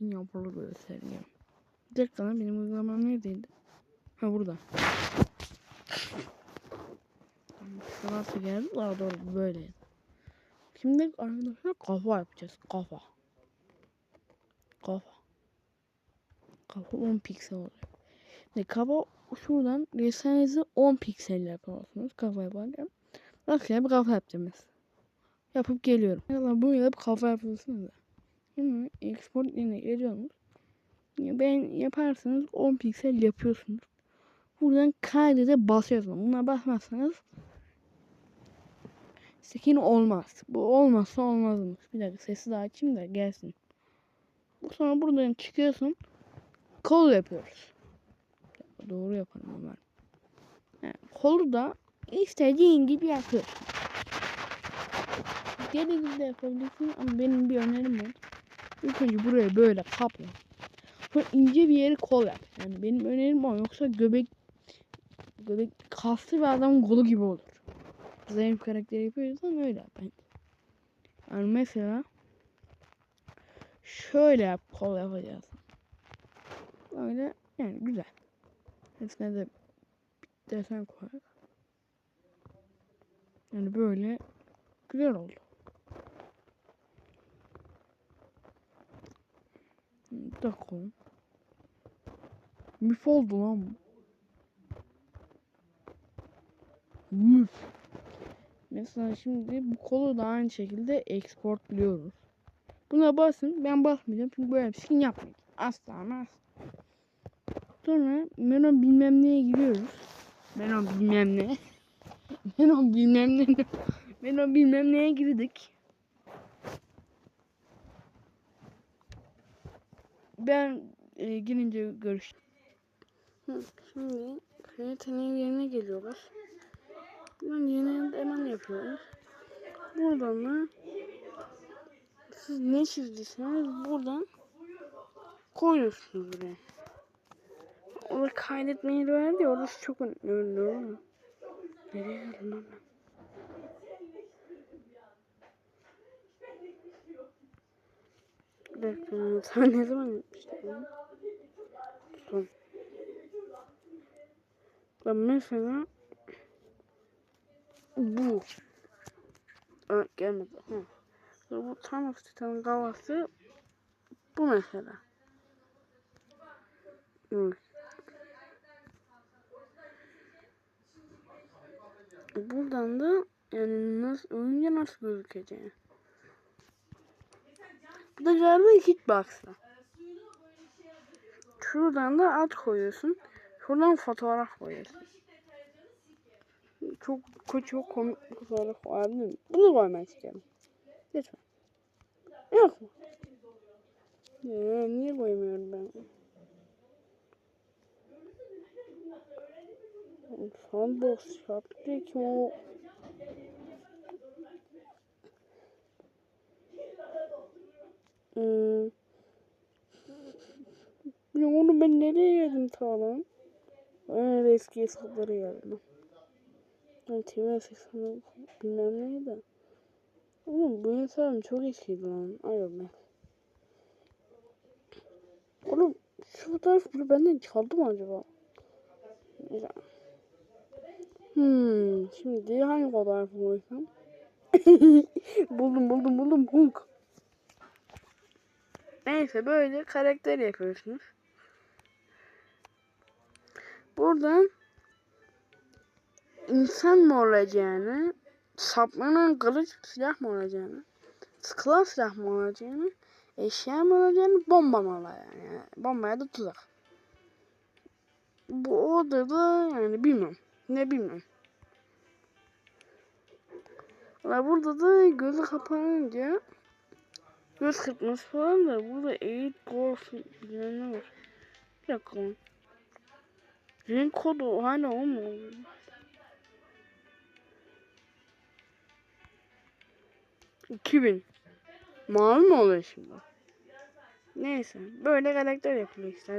Yapılı göstereyim. Bir dakika lan benim uygulamam neredeydi? Ha burada. Sırası geldi daha doğru böyleydi. Şimdi arkadaşlar kafa yapacağız. Kafa. Kafa. Kafa 10 piksel olacak. Ve kafa şuradan resminizi 10 piksel yapıyorsunuz kafa yaparken. Rastgele bir kafa yapacağız. Yapıp geliyorum. Ya bunu yapıp kafa yapıyorsunuz da. Şimdi export yerine geliyorsunuz. Ben yaparsanız 10 piksel yapıyorsunuz. Buradan kaydede basıyorsunuz. Buna basmazsanız skin olmaz. Bu olmazsa olmazmış. Bir dakika sesi daha açayım da gelsin. Bu sonra buradan çıkıyorsun. Kol yapıyoruz. Doğru yaparım Ömer. Yani kolu da istediğin gibi yapıyorsun. Gibi de yapabilirsin ama benim bir önerim var. İlk önce buraya böyle kapla. Sonra ince bir yeri kol yap. Yani benim önerim o. Yoksa göbek göbek kaslı bir adamın kolu gibi olur. Zayıf karakteri yapıyorsan öyle yap. Yani mesela şöyle yap kol yapacağız. Öyle yani güzel. Hepsine de desen koyarak. Yani böyle güzel oldu. Bir dakika. Müf oldu lan bu. Müf. Mesela şimdi bu kolu da aynı şekilde exportluyoruz. Buna basın. Ben basmayacağım çünkü böyle bir skin yapmayacağım. Asla asla. Sonra Menon bilmem neye giriyoruz. Menon bilmem ne. Menon bilmem ne. Menon bilmem neye girdik. Ben e, girince görüştüm. Şimdi yeteneği yerine geliyorlar. Ben yeni hemen yapıyoruz. Buradan da siz ne çizdiyseniz buradan koyuyorsunuz buraya. Orada kaydetme yeri verdi ya orası çok önemli. Nereye geldim ben? Dakika, sen ne zaman yapmıştın? Son. Ben mesela bu. Aa, gelmedi. Hı. Bu Thanos Titan'ın kafası bu mesela. Hı. Buradan da yani nasıl oyunca nasıl gözükeceği. Bu da galiba hitbox'la. Şuradan da ad koyuyorsun. Şuradan fotoğraf koyuyorsun. Çok çok komik fotoğraf mi? Bunu koymak istiyorum. Lütfen. Yok mu? Ya, niye koymuyorum ben? Sandbox yaptı ki o Hmm. Ya onu ben nereye geldim ta lan? Ben eski hesaplara geldim. Ben TV hesabı bilmem neydi. Oğlum bu hesabım çok eskiydi lan. Ay Allah. Oğlum şu fotoğraf bunu benden çaldı mı acaba? Neyse. Hmm, şimdi hangi fotoğrafı koysam? buldum buldum buldum Hulk. Neyse böyle karakter yapıyorsunuz. Buradan insan mı olacağını, saplanan kılıç silah mı olacağını, sıkılan silah mı olacağını, eşya mı olacağını, bomba mı olacağını. Yani bombaya da tuzak. Bu odada yani bilmiyorum. Ne bilmiyorum. Valla burada da gözü kapanınca göz kırpması falan da burada eğit golf bilmem ne var. Bir dakika. Renk kodu hala o mu? İki bin. Mavi oluyor şimdi? Neyse. Böyle karakter yapılıyor işte.